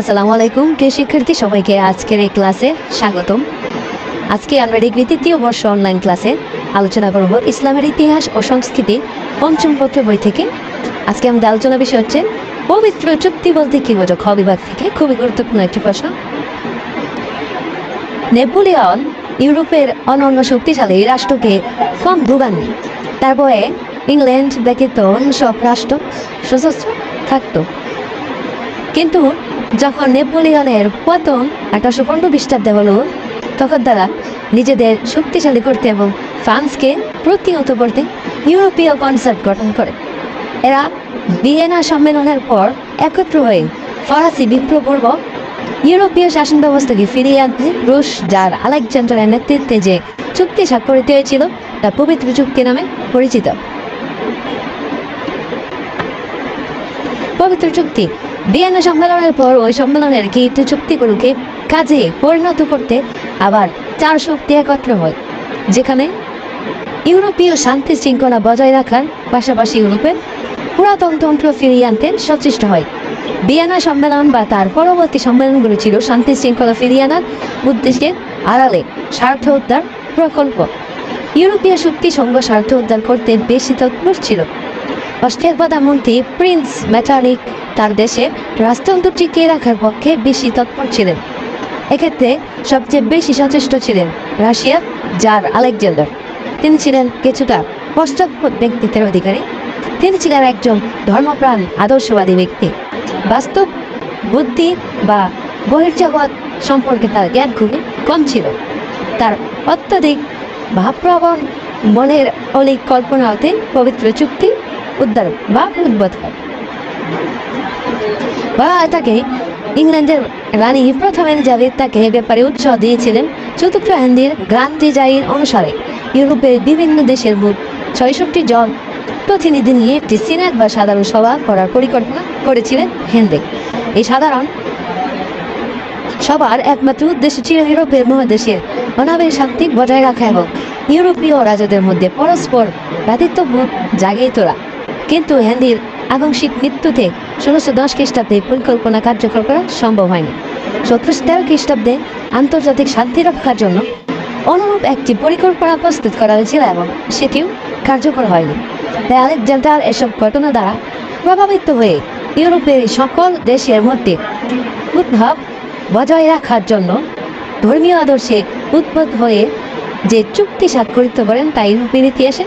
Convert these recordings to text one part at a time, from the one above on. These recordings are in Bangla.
আসসালামু আলাইকুম, প্রিয় শিক্ষার্থী, সবাইকে আজকের এই ক্লাসে স্বাগতম। আজকে আমরা ডিগ্রি তৃতীয় বর্ষ অনলাইন ক্লাসে আলোচনা করব ইসলামের ইতিহাস ও সংস্কৃতি পঞ্চম পত্র বই থেকে। আজকে আমাদের আলোচনা বিষয় হচ্ছে, পবিত্র চুক্তি বলতে কি বোঝো? খ বিভাগ থেকে খুবই গুরুত্বপূর্ণ একটি প্রশ্ন। নেপোলিয়ন ইউরোপের অনন্য শক্তিশালী রাষ্ট্রকে কম ভোগাননি তারপরে ইংল্যান্ড ব্যতীত সব রাষ্ট্র সশস্ত্র থাকতো। কিন্তু যখন নেপোলিয়নের পতন আঠারোশো পনেরো খ্রিস্টাব্দে হলো তখন তারা নিজেদের শক্তিশালী করতে এবং ফ্রান্সকে প্রতিহত করতে ইউরোপীয় কনসার্ট গঠন করে। এরা ভিয়েনা সম্মেলনের পর একত্র হয়ে ফরাসি বিপ্লবপূর্ব ইউরোপীয় শাসন ব্যবস্থাকে ফিরিয়ে আনতে রুশ যার আলেকজান্ডারের নেতৃত্বে যে চুক্তি স্বাক্ষরিত হয়েছিল, তা পবিত্র চুক্তি নামে পরিচিত। পবিত্র চুক্তি ভিয়েনা সম্মেলনের পর ওই সম্মেলনের গৃহীত চুক্তিগুলোকে কাজে পরিণত করতে আবার চার শক্তি একত্র হয়, যেখানে ইউরোপীয় শান্তি শৃঙ্খলা বজায় রাখার পাশাপাশি ইউরোপের পুরাতন তন্ত্র ফিরিয়ে আনতে সচেষ্ট হয়। ভিয়েনা সম্মেলন বা তার পরবর্তী সম্মেলনগুলো ছিল শান্তি শৃঙ্খলা ফিরিয়ে আনার উদ্দেশ্যে আড়ালে স্বার্থ উদ্ধার প্রকল্প। ইউরোপীয় শক্তি সংঘ স্বার্থ উদ্ধার করতে বেশি তৎপর ছিল। অস্ট্রিয়ার প্রধানমন্ত্রী প্রিন্স ম্যাটারিক তার দেশে রাষ্ট্রতন্ত্র টিকিয়ে রাখার পক্ষে বেশি তৎপর ছিলেন। এক্ষেত্রে সবচেয়ে বেশি সচেষ্ট ছিলেন রাশিয়া যার আলেকজান্ডার। তিনি ছিলেন কিছুটা পশ্চাৎপদ ব্যক্তিত্বের অধিকারী। তিনি ছিলেন একজন ধর্মপ্রাণ, আদর্শবাদী ব্যক্তি। বাস্তব বুদ্ধি বা বহির্জগৎ সম্পর্কে তার জ্ঞান খুবই কম ছিল। তার অত্যধিক ভাবপ্রবণ মনের অলিক কল্পনা হতে পবিত্র চুক্তি উদ্ধার বা উদ্বোধ হয়। বা তাকে ইংল্যান্ডের রানী প্রথম এলিজাবেথ তাকে এ ব্যাপারে উৎসাহ দিয়েছিলেন চতুর্থ হেনরির গ্রান্ড ডিজাইন অনুসারে। ইউরোপের বিভিন্ন দেশের মোট ছয়ষট্টি জন প্রতিনিধি নিয়ে একটি সিনেট বা সাধারণ সভা করার পরিকল্পনা করেছিলেন হেনরিক এই সাধারণ সবার একমাত্র উদ্দেশ্য ছিল ইউরোপের মহাদেশের অনাবের শান্তি বজায় রাখা এবং ইউরোপীয় রাজাদের মধ্যে পরস্পর ভ্রাতৃত্ববোধ জাগিয়ে তোলা। কিন্তু হেনরির আংশিক মৃত্যুতে ষোলোশো দশ খ্রিস্টাব্দে পরিকল্পনা কার্যকর করা সম্ভব হয়নি। সতেরোশো তেরো খ্রিস্টাব্দে আন্তর্জাতিক শান্তি রক্ষার জন্য অনুরূপ একটি পরিকল্পনা প্রস্তুত করা হয়েছিল এবং সেটিও কার্যকর হয়নি। তাই আলেকজান্ডার এসব ঘটনা দ্বারা প্রভাবিত হয়ে ইউরোপের সকল দেশের মধ্যে উদ্ভাব বজায় রাখার জন্য ধর্মীয় আদর্শে উদ্ভূত হয়ে যে চুক্তি স্বাক্ষরিত করেন তা ইউরোপের ইতিহাসে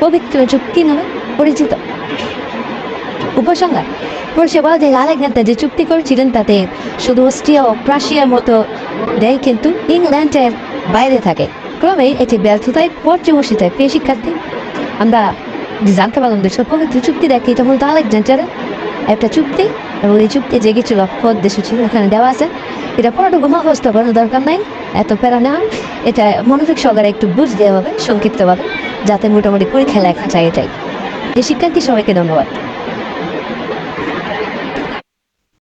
পবিত্র চুক্তি নামে পরিচিত। উপসংহার বলা যায় আলেকজান্ডার যে চুক্তি করেছিলেন তাতে শুধু অস্ট্রিয়া ও প্রাশিয়ার মতো দেয় কিন্তু ইংল্যান্ডের বাইরে থাকে। ক্রমে এটি ব্যর্থতায় পর্যবসিত হয় প্রিয় শিক্ষার্থী। আমরা যে জানতে পারলাম যে পবিত্র চুক্তি দেখি এটা মূলত আলেকজান্ডারের একটা চুক্তি এবং এই চুক্তি যে কিছু লক্ষ্য উদ্দেশ্য ছিল এখানে দেওয়া আছে। এটা পুরোটুকু মুখস্থ করার দরকার নাই, এত প্যারা নেওয়া। এটা মনোযোগ সহকারে একটু বুঝ দেওয়া হবে, সংক্ষিপ্তভাবে, যাতে মোটামুটি পরীক্ষা লেখা যায় এটাই। এই শিক্ষার্থী সবাইকে ধন্যবাদ।